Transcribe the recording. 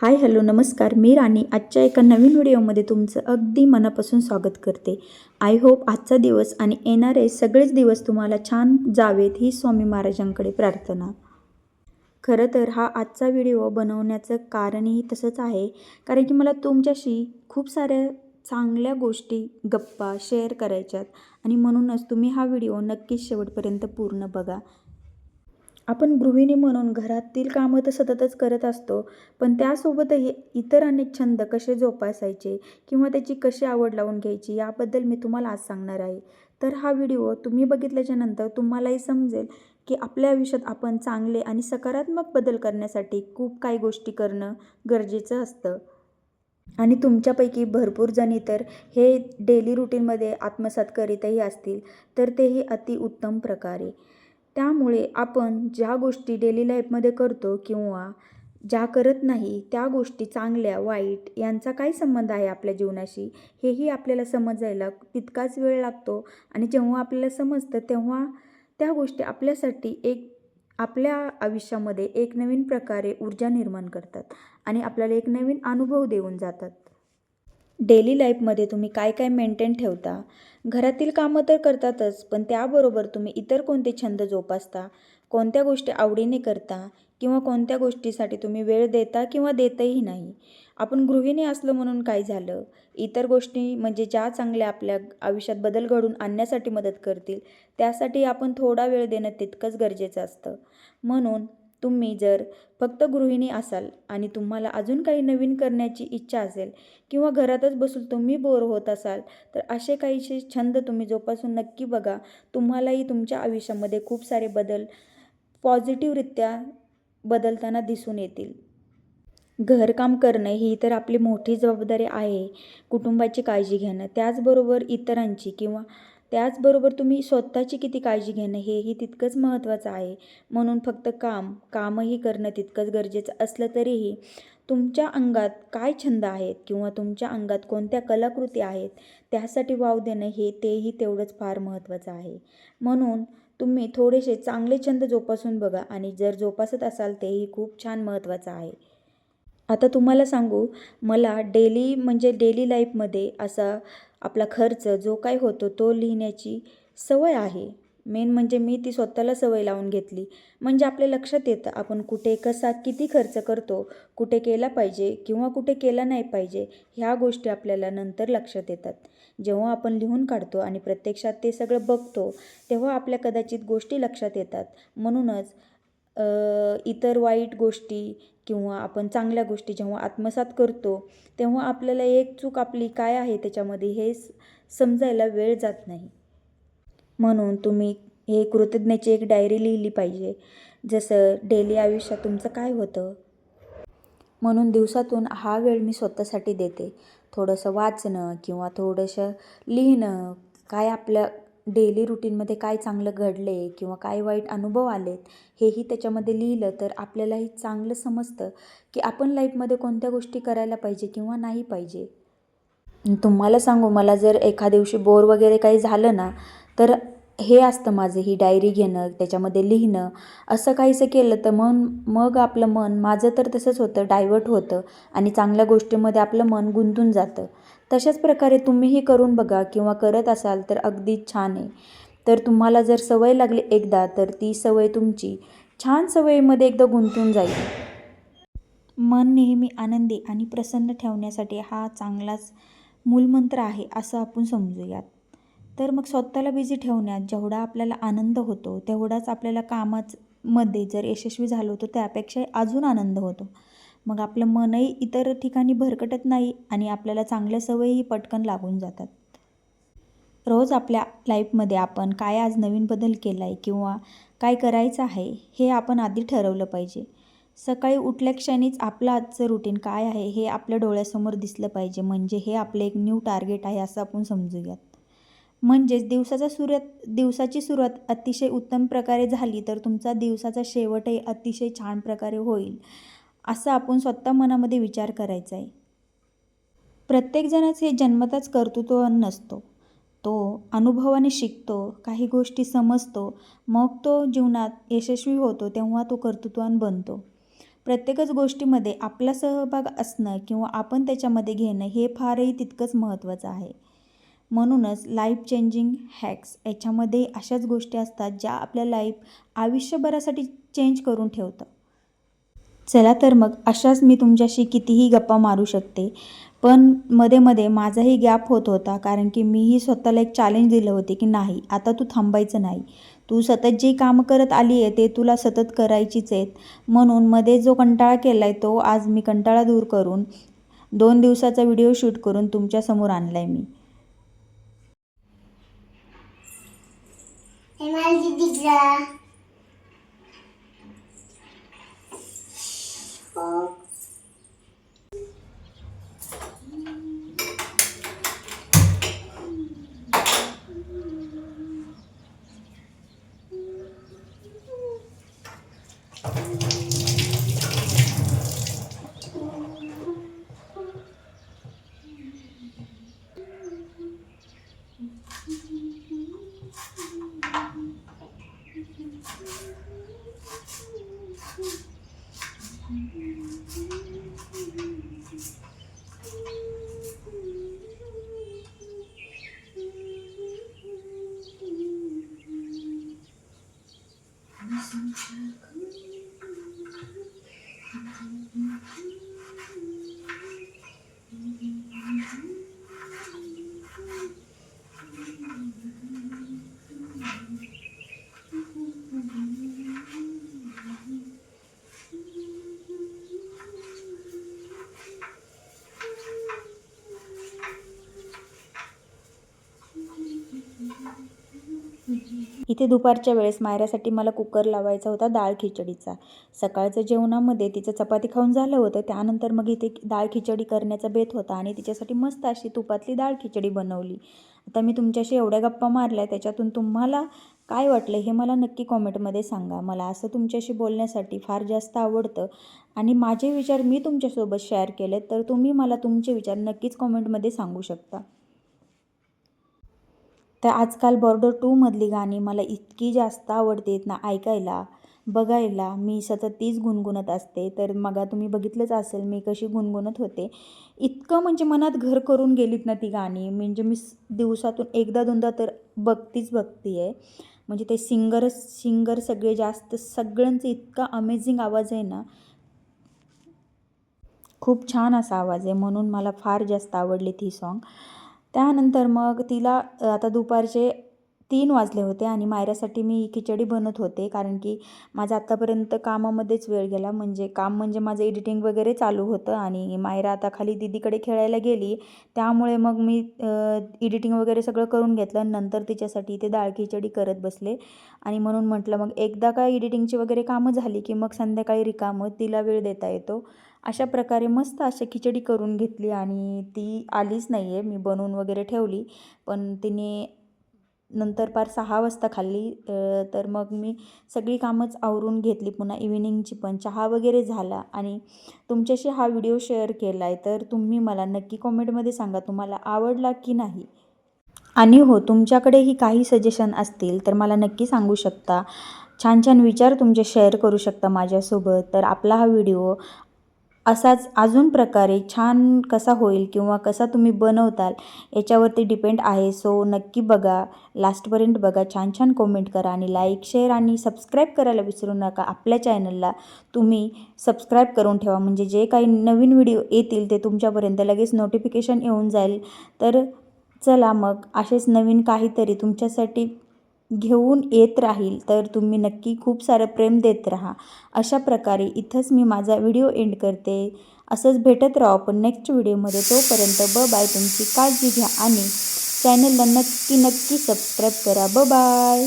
Hi hello नमस्कार. मी राणी. आजच्या एका नवीन व्हिडिओमध्ये तुमचं अगदी मनापासून स्वागत करते. आय होप आजचा दिवस आणि येणारे सगळेच दिवस तुम्हाला छान जावेत ही स्वामी महाराजांकडे प्रार्थना. खरं तर हा आजचा व्हिडिओ बनवण्याचं कारणही तसंच आहे. कारण की मला तुमच्याशी खूप साऱ्या चांगल्या गोष्टी गप्पा शेअर करायच्यात. आणि म्हणूनच तुम्ही हा व्हिडिओ नक्कीच शेवटपर्यंत पूर्ण बघा. आपण गृहिणी म्हणून घरातील कामं तर सततच करत असतो पण त्यासोबतही इतर अनेक छंद कसे जोपासायचे किंवा त्याची कशी आवड लावून घ्यायची याबद्दल मी तुम्हाला आज सांगणार आहे. तर हा व्हिडिओ तुम्ही बघितल्याच्या नंतर तुम्हालाही समजेल की आपल्या आयुष्यात आपण चांगले आणि सकारात्मक बदल करण्यासाठी खूप काही गोष्टी करणं गरजेचं असतं. आणि तुमच्यापैकी भरपूर जणी तर हे डेली रुटीनमध्ये आत्मसात करीतही असतील तर तेही अतिउत्तम प्रकारे. त्यामुळे आपण ज्या गोष्टी डेली लाईफमध्ये करतो किंवा ज्या करत नाही त्या गोष्टी चांगल्या वाईट यांचा काय संबंध आहे आपल्या जीवनाशी? हेही आपल्याला समजायला तितकाच वेळ लागतो आणि जेव्हा आपल्याला समजतं तेव्हा त्या गोष्टी आपल्यासाठी एक आपल्या आयुष्यामध्ये एक नवीन प्रकारे ऊर्जा निर्माण करतात आणि आपल्याला एक नवीन अनुभव देऊन जातात. डेली लाईफमध्ये तुम्ही काय काय मेंटेन ठेवता? घरातील कामं तर करतातच पण त्याबरोबर तुम्ही इतर कोणते छंद जोपासता? कोणत्या गोष्टी आवडीने करता? किंवा कोणत्या गोष्टीसाठी तुम्ही वेळ देता किंवा देतही नाही? आपण गृहिणी असलो म्हणून काय झालं? इतर गोष्टी म्हणजे ज्या चांगल्या आपल्या आयुष्यात बदल घडून आणण्यासाठी मदत करतील त्यासाठी आपण थोडा वेळ देणं तितकंच गरजेचं असतं. म्हणून तुम्ही जर फक्त गृहिणी असाल आणि तुम्हाला अजून काही नवीन करण्याची इच्छा असेल किंवा घरातच बसून तुम्ही बोर होत असाल तर असे काहीसे छंद तुम्ही जोपासून नक्की बघा. तुम्हालाही तुमच्या आयुष्यामध्ये खूप सारे बदल पॉझिटिव्हरित्या बदलताना दिसून येतील. घरकाम करणं ही तर आपली मोठी जबाबदारी आहे. कुटुंबाची काळजी घेणं त्याचबरोबर इतरांची किंवा त्याचबरोबर तुम्ही स्वतःची किती काळजी घेणं हेही तितकंच महत्त्वाचं आहे. म्हणून फक्त काम कामही करणं तितकंच गरजेचं असलं तरीही तुमच्या अंगात काय छंद आहेत किंवा तुमच्या अंगात कोणत्या कलाकृती आहेत त्यासाठी वाव देणं हे तेही तेवढंच फार महत्त्वाचं आहे. म्हणून तुम्ही थोडेसे चांगले छंद जोपासून बघा आणि जर जोपासत असाल तेही खूप छान महत्त्वाचं आहे. आता तुम्हाला सांगू मला डेली म्हणजे डेली लाईफमध्ये असा आपला खर्च जो काय होतो तो लिहिण्याची सवय आहे. मेन म्हणजे मी ती स्वतःला सवय लावून घेतली. म्हणजे आपल्या लक्षात येतं आपण कुठे कसा किती खर्च करतो कुठे केला पाहिजे किंवा कुठे केला नाही पाहिजे ह्या गोष्टी आपल्याला नंतर लक्षात येतात. जेव्हा आपण लिहून काढतो आणि प्रत्यक्षात ते सगळं बघतो तेव्हा आपल्या कदाचित गोष्टी लक्षात येतात. म्हणूनच इतर वाईट गोष्टी किंवा आपण चांगल्या गोष्टी जेव्हा आत्मसात करतो तेव्हा आपल्याला एक चूक आपली काय आहे त्याच्यामध्ये हे समजायला वेळ जात नाही. म्हणून तुम्ही हे कृतज्ञतेची एक डायरी लिहिली पाहिजे. जसं डेली आयुष्यात तुमचं काय होतं? म्हणून दिवसातून हा वेळ मी स्वतःसाठी देते. थोडंसं वाचणं किंवा थोडंसं लिहिणं काय आपल्या डेली रुटीनमध्ये काय चांगलं घडले किंवा काय वाईट अनुभव आलेत हेही त्याच्यामध्ये लिहिलं तर आपल्यालाही चांगलं समजतं की आपण लाईफमध्ये कोणत्या गोष्टी करायला पाहिजे किंवा नाही पाहिजे. तुम्हाला सांगू मला जर एका दिवशी बोर वगैरे काही झालं ना तर हे असतं माझं ही डायरी घेणं त्याच्यामध्ये लिहिणं असं काहीसं केलं तर मन मग आपलं मन माझं तर तसंच होतं डायवर्ट होतं आणि चांगल्या गोष्टीमध्ये आपलं मन गुंतून जातं. तशाच प्रकारे तुम्हीही करून बघा किंवा करत असाल तर अगदी छान आहे. तर तुम्हाला जर सवय लागली एकदा तर ती सवय तुमची छान सवयीमध्ये एकदा गुंतून जाईल. मन नेहमी आनंदी आणि प्रसन्न ठेवण्यासाठी हा चांगलाच मूलमंत्र आहे असं आपण समजूयात. तर मग स्वतःला बिझी ठेवण्यात जेवढा आपल्याला आनंद होतो तेवढाच आपल्याला कामामध्ये जर यशस्वी झालो तर त्यापेक्षा अजून आनंद होतो. मग आपलं मनही इतर ठिकाणी भरकटत नाही आणि आपल्याला चांगल्या सवयीही पटकन लागून जातात. रोज आपल्या लाईफमध्ये आपण काय आज नवीन बदल केला आहे किंवा काय करायचं आहे हे आपण आधी ठरवलं पाहिजे. सकाळी उठल्या क्षणीच आपलं आजचं रुटीन काय आहे हे आपल्या डोळ्यासमोर दिसलं पाहिजे म्हणजे हे आपलं एक न्यू टार्गेट आहे असं आपण समजूयात. म्हणजेच दिवसाचा सुरुवात दिवसाची सुरुवात अतिशय उत्तम प्रकारे झाली तर तुमचा दिवसाचा शेवटही अतिशय छान प्रकारे होईल. असं आपण स्वतः मनामध्ये विचार करायचा आहे. प्रत्येकजणच हे जन्मताच कर्तृत्व नसतो. तो अनुभवाने शिकतो काही गोष्टी समजतो मग तो जीवनात यशस्वी होतो तेव्हा तो कर्तृत्वान बनतो. प्रत्येकच गोष्टीमध्ये आपला सहभाग असणं किंवा आपण त्याच्यामध्ये घेणं हे फारही तितकंच महत्त्वाचं आहे. म्हणूनच लाईफ चेंजिंग हॅक्स याच्यामध्ये अशाच गोष्टी असतात ज्या आपल्या लाईफ आयुष्यभरासाठी चेंज करून ठेवतं चला तर मग अशाच मी तुमच्याशी कितीही गप्पा मारू शकते. पण मध्ये मध्ये माझाही गॅप होत होता कारण की मीही स्वतःला एक चॅलेंज दिलं होते की नाही आता तू थांबायचं नाही. तू सतत जे कामं करत आली आहे ते तुला सतत करायचीच आहेत. म्हणून मध्ये जो कंटाळा केला आहे तो आज मी कंटाळा दूर करून दोन दिवसाचा व्हिडिओ शूट करून तुमच्यासमोर आणला आहे मी. एमआरजी दिख रहा इथे दुपारच्या वेळेस मायऱ्यासाठी मला कुकर लावायचा होता डाळ खिचडीचा. सकाळचं जेवणामध्ये तिचं चपाती खाऊन झालं होतं त्यानंतर मग इथे डाळ खिचडी करण्याचा बेत होता आणि तिच्यासाठी मस्त अशी तुपातली डाळ खिचडी बनवली. आता मी तुमच्याशी एवढ्या गप्पा मारल्या त्याच्यातून तुम्हाला काय वाटलं हे मला नक्की कॉमेंटमध्ये सांगा. मला असं तुमच्याशी बोलण्यासाठी फार जास्त आवडतं आणि माझे विचार मी तुमच्यासोबत शेअर केले तर तुम्ही मला तुमचे विचार नक्कीच कॉमेंटमध्ये सांगू शकता. तर आजकाल बॉर्डर टूमधली गाणी मला इतकी जास्त आवडतेत ना ऐकायला बघायला. मी सतत तीच गुणगुणत असते. तर मग तुम्ही बघितलंच असेल मी कशी गुणगुणत होते. इतकं म्हणजे मनात घर करून गेलीत ना ती गाणी. म्हणजे मी दिवसातून एकदा दोनदा तर बघतीच बघती आहे म्हणजे ते सिंगर सिंगर सगळे जास्त सगळ्यांचं इतका अमेझिंग आवाज आहे ना. खूप छान असा आवाज आहे. म्हणून मला फार जास्त आवडली ती सॉन्ग त्यानंतर मग तिला आता दुपारचे तीन वाजले होते आणि मायऱ्यासाठी मी खिचडी बनत होते कारण की माझं आत्तापर्यंत कामामध्येच वेळ गेला. म्हणजे काम म्हणजे माझं एडिटिंग वगैरे चालू होतं आणि मायरा आता खाली दीदीकडे खेळायला गेली. त्यामुळे मग मी एडिटिंग वगैरे सगळं करून घेतलं नंतर तिच्यासाठी इथे डाळ खिचडी करत बसले. आणि म्हणून म्हटलं मग एकदा का एडिटिंगची वगैरे कामं झाली की मग संध्याकाळी रिकामं तिला वेळ देता येतो. अशा प्रकारे मस्त अशी खिचडी करून घेतली आणि ती आलीच नाही आहे मी बनवून वगैरे ठेवली पण तिने नंतर पार सहा वाजता खाल्ली. तर मग मी सगळी कामच आवरून घेतली. पुन्हा इव्हिनिंगची पण. चहा वगैरे झाला आणि तुमच्याशी हा व्हिडिओ शेअर केला आहे तर तुम्ही मला नक्की कॉमेंटमध्ये सांगा तुम्हाला आवडला की नाही? आणि हो तुमच्याकडेही काही सजेशन असतील तर मला नक्की सांगू शकता. छान छान विचार तुमचे शेअर करू शकता माझ्यासोबत. तर आपला हा व्हिडिओ असाच अजून प्रकारे छान कसा होईल किंवा कसा तुम्ही बनवताल याच्यावरती डिपेंड आहे. सो नक्की बघा. लास्टपर्यंत बघा. छान छान कमेंट करा आणि लाईक शेअर आणि सबस्क्राईब करायला विसरू नका. आपल्या चॅनलला तुम्ही सबस्क्राईब करून ठेवा. म्हणजे जे काही नवीन व्हिडिओ येतील ते तुमच्यापर्यंत लगेच नोटिफिकेशन येऊन जाईल. तर चला मग असेच नवीन काहीतरी तुमच्यासाठी घेऊन येत राहील तर तुम्ही नक्की खूप सारं प्रेम देत राहा. अशा प्रकारे इथंच मी माझा व्हिडिओ एंड करते. असंच भेटत राहू आपण नेक्स्ट व्हिडिओमध्ये. तोपर्यंत ब बाय तुमची काळजी घ्या आणि चॅनलला नक्की नक्की सबस्क्राईब करा. ब बाय